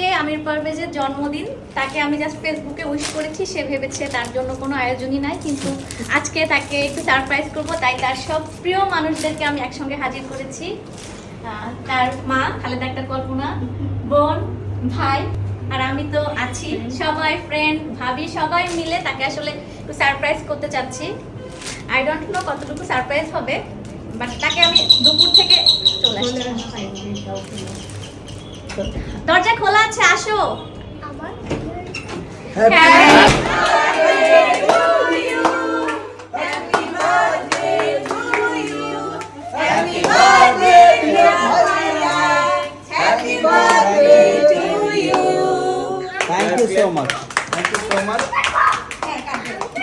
আজকে আমির পারভেজের জন্মদিন, তাকে আমি জাস্ট ফেসবুকে উইশ করেছি, সে ভেবেছে তার জন্য কোনো আয়োজনই নাই, কিন্তু আজকে তাকে একটু সারপ্রাইজ করব, তাই তার সব প্রিয় মানুষদেরকে আমি একসঙ্গে হাজির করেছি। তার মা, খালেদা একটা কল্পনা, বোন, ভাই, আর আমি তো আছি, সবাই ফ্রেন্ড ভাবি, সবাই মিলে তাকে আসলে একটু সারপ্রাইজ করতে চাচ্ছি। আই ডোন্ট নো কতটুকু সারপ্রাইজ হবে বাট তাকে আমি দুপুর থেকে চলে আসছি। দরজা খোলা আছে আসো। Thank you so much thank you so much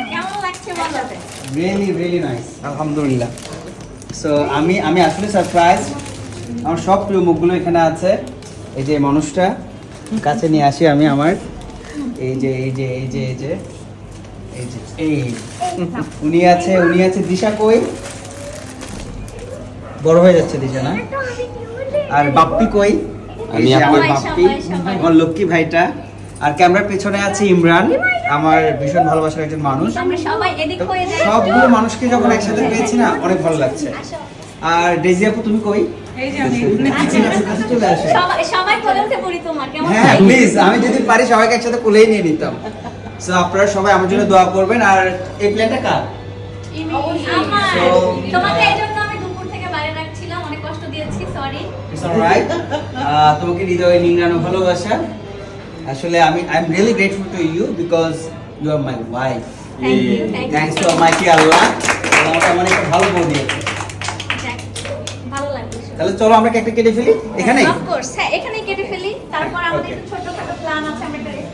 কেমন লাগছে বলো? রিয়েলি রিয়েলি নাইস আলহামদুলিল্লাহ সো আমি আমি আসলে সারপ্রাইজ আমার সব প্রিয় মুখগুলো এখানে আছে। এই যে মানুষটা কাছে নিয়ে আসি আমি আমার। এই যে এই যে এই যে এই যে এই যে এই। উনি আছে উনি আছে দিশা কই? বড় হয়ে যাচ্ছে দিশা না? আর বাপ্পি কই? আমি এই আমার বাপ্পি। আমার লক্ষ্মী ভাইটা। আর ক্যামেরার পেছনে আছে ইমরান আমার ভীষণ ভালোবাসার একজন মানুষ। আমরা সবাই এদিক তো যাই সবগুলো মানুষকে যখন একসাথে পেয়েছি না অনেক ভালো লাগছে। আর ডেজি আপু তুমি কই? আচ্ছা। কাছে চলে আসো। পড়ি তোমার কেমন হ্যাঁ লাগে? প্লিজ আমি যদি পারি সবাইকে একসাথে কোলেই নিয়ে নিতাম। সো আপনারা সবাই আমার জন্য দোয়া করবেন আর এই প্লেনটা কার? তোমাকে এই জন্য আমি দুপুর থেকে বাইরে রাখছিলাম অনেক কষ্ট দিয়েছি সরি ইটস অলরাইট তোমাকে হৃদয়ে নিংড়ানো ভালোবাসা। আসলে আমি I am really grateful to you because you are my wife thank thanks to mighty Allah Allah আমাকে আমার একটা ভালো বউ দিয়েছে। তাহলে চলো আমরা কেকটা কেটে ফেলি। অফ কোর্স হ্যাঁ ফেলি তারপর আমাদের ছোটখাটো প্ল্যান আছে আমাদের